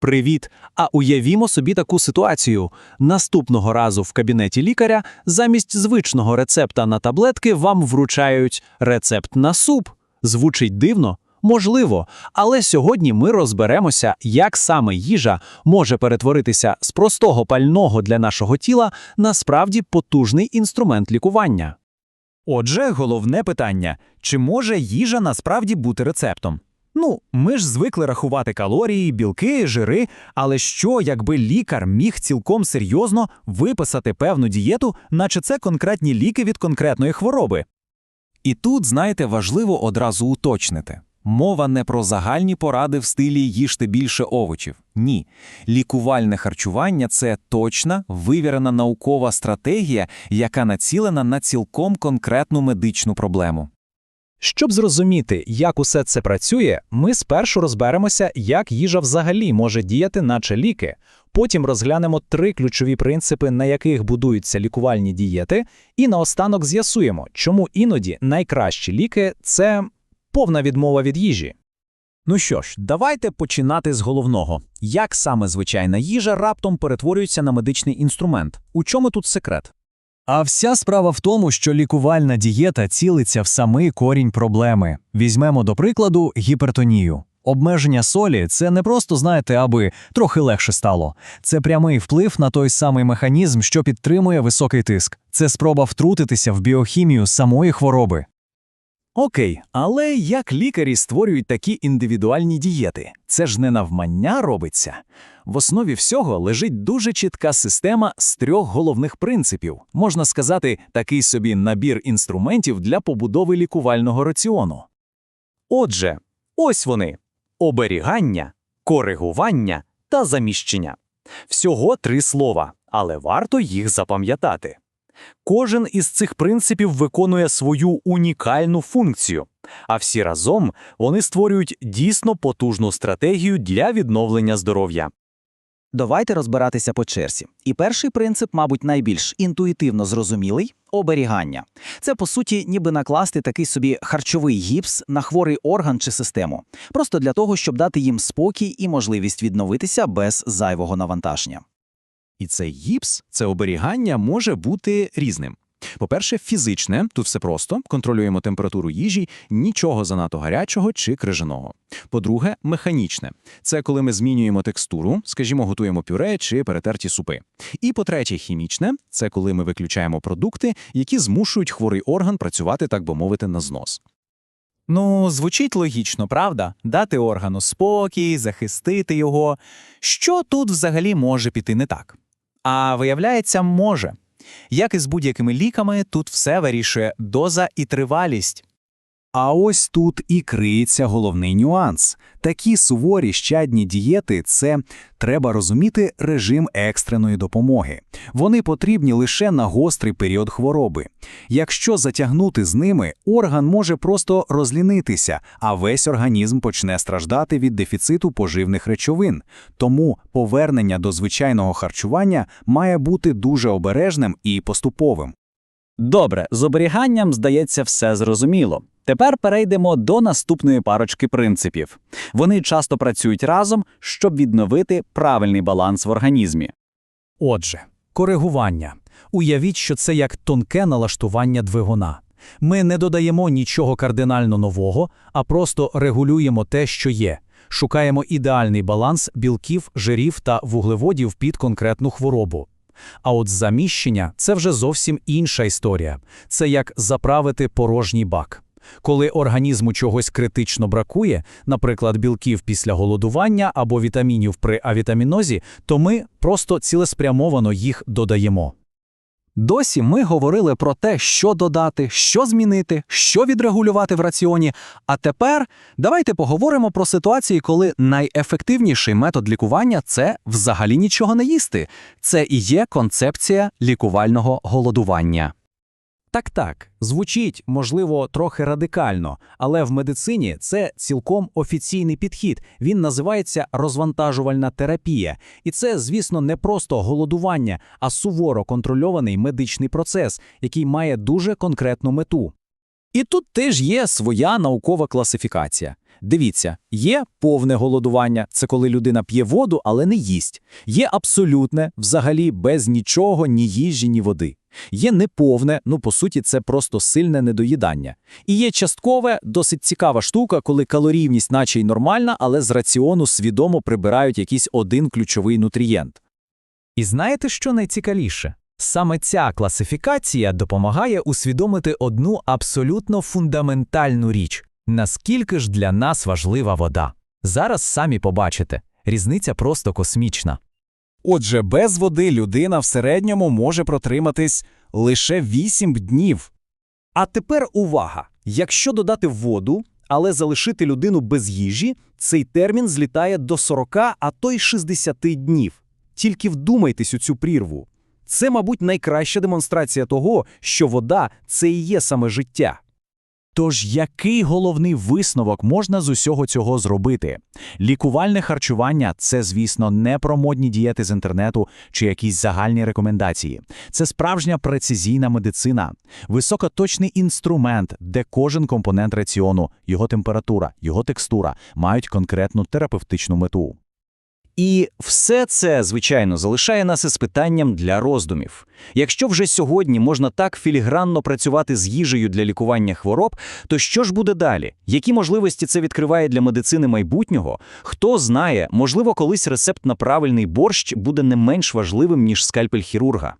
Привіт! А уявімо собі таку ситуацію. Наступного разу в кабінеті лікаря замість звичного рецепта на таблетки вам вручають рецепт на суп. Звучить дивно? Можливо, але сьогодні ми розберемося, як саме їжа може перетворитися з простого пального для нашого тіла на справді потужний інструмент лікування. Отже, головне питання: чи може їжа насправді бути рецептом? Ну, ми ж звикли рахувати калорії, білки, жири, але що, якби лікар міг цілком серйозно виписати певну дієту, наче це конкретні ліки від конкретної хвороби? І тут, знаєте, важливо одразу уточнити. Мова не про загальні поради в стилі їжте більше овочів. Ні. Лікувальне харчування це точна, вивірена наукова стратегія, яка націлена на цілком конкретну медичну проблему. Щоб зрозуміти, як усе це працює, ми спершу розберемося, як їжа взагалі може діяти, наче ліки. Потім розглянемо три ключові принципи, на яких будуються лікувальні дієти, і наостанок з'ясуємо, чому іноді найкращі ліки це повна відмова від їжі. Ну що ж, давайте починати з головного. Як саме звичайна їжа раптом перетворюється на медичний інструмент? У чому тут секрет? А вся справа в тому, що лікувальна дієта цілиться в самий корінь проблеми. Візьмемо до прикладу гіпертонію. Обмеження солі це не просто, знаєте, аби трохи легше стало. Це прямий вплив на той самий механізм, що підтримує високий тиск. Це спроба втрутитися в біохімію самої хвороби. Окей, але як лікарі створюють такі індивідуальні дієти? Це ж не навмання робиться. В основі всього лежить дуже чітка система з трьох головних принципів. Можна сказати, такий собі набір інструментів для побудови лікувального раціону. Отже, ось вони: оберігання, коригування та заміщення. Всього три слова, але варто їх запам'ятати. Кожен із цих принципів виконує свою унікальну функцію, а всі разом вони створюють дійсно потужну стратегію для відновлення здоров'я. Давайте розбиратися по черзі. І перший принцип, мабуть, найбільш інтуїтивно зрозумілий оберігання. Це, по суті, ніби накласти такий собі харчовий гіпс на хворий орган чи систему, просто для того, щоб дати їм спокій і можливість відновитися без зайвого навантаження. І цей гіпс, це оберігання може бути різним. По-перше, фізичне, тут все просто, контролюємо температуру їжі, нічого занадто гарячого чи крижаного. По-друге, механічне це коли ми змінюємо текстуру, скажімо, готуємо пюре чи перетерті супи. І по-третє, хімічне це коли ми виключаємо продукти, які змушують хворий орган працювати, так би мовити, на знос. Ну, звучить логічно, правда? Дати органу спокій, захистити його. Що тут взагалі може піти не так? А виявляється, може. Як і з будь-якими ліками, тут все вирішує доза і тривалість. А ось тут і криється головний нюанс. Такі суворі щадні дієти це треба розуміти режим екстреної допомоги. Вони потрібні лише на гострий період хвороби. Якщо затягнути з ними, орган може просто розлінитися, а весь організм почне страждати від дефіциту поживних речовин. Тому повернення до звичайного харчування має бути дуже обережним і поступовим. Добре, з оберіганням, здається, все зрозуміло. Тепер перейдемо до наступної парочки принципів. Вони часто працюють разом, щоб відновити правильний баланс в організмі. Отже, коригування. Уявіть, що це як тонке налаштування двигуна. Ми не додаємо нічого кардинально нового, а просто регулюємо те, що є. Шукаємо ідеальний баланс білків, жирів та вуглеводів під конкретну хворобу. А от заміщення це вже зовсім інша історія. Це як заправити порожній бак. Коли організму чогось критично бракує, наприклад, білків після голодування або вітамінів при авітамінозі, то ми просто цілеспрямовано їх додаємо. Досі ми говорили про те, що додати, що змінити, що відрегулювати в раціоні. А тепер давайте поговоримо про ситуації, коли найефективніший метод лікування це взагалі нічого не їсти. Це і є концепція лікувального голодування. Так, так, звучить, можливо, трохи радикально, але в медицині це цілком офіційний підхід. Він називається розвантажувальна терапія. І це, звісно, не просто голодування, а суворо контрольований медичний процес, який має дуже конкретну мету. І тут теж є своя наукова класифікація. Дивіться, є повне голодування, це коли людина п'є воду, але не їсть. Є абсолютне, взагалі без нічого, ні їжі, ні води. Є неповне, ну по суті, це просто сильне недоїдання. І є часткове, досить цікава штука, коли калорійність наче й нормальна, але з раціону свідомо прибирають якийсь один ключовий нутрієнт. І знаєте, що найцікавіше? Саме ця класифікація допомагає усвідомити одну абсолютно фундаментальну річ – наскільки ж для нас важлива вода. Зараз самі побачите, різниця просто космічна. Отже, без води людина в середньому може протриматись лише 8 днів. А тепер увага! Якщо додати воду, але залишити людину без їжі, цей термін злітає до 40, а то й 60 днів. Тільки вдумайтесь у цю прірву. Це, мабуть, найкраща демонстрація того, що вода – це і є саме життя. Тож який головний висновок можна з усього цього зробити? Лікувальне харчування – це, звісно, не про модні дієти з інтернету чи якісь загальні рекомендації. Це справжня прецизійна медицина, високоточний інструмент, де кожен компонент раціону, його температура, його текстура мають конкретну терапевтичну мету. І все це, звичайно, залишає нас із питанням для роздумів. Якщо вже сьогодні можна так філігранно працювати з їжею для лікування хвороб, то що ж буде далі? Які можливості це відкриває для медицини майбутнього? Хто знає, можливо, колись рецепт на правильний борщ буде не менш важливим, ніж скальпель хірурга.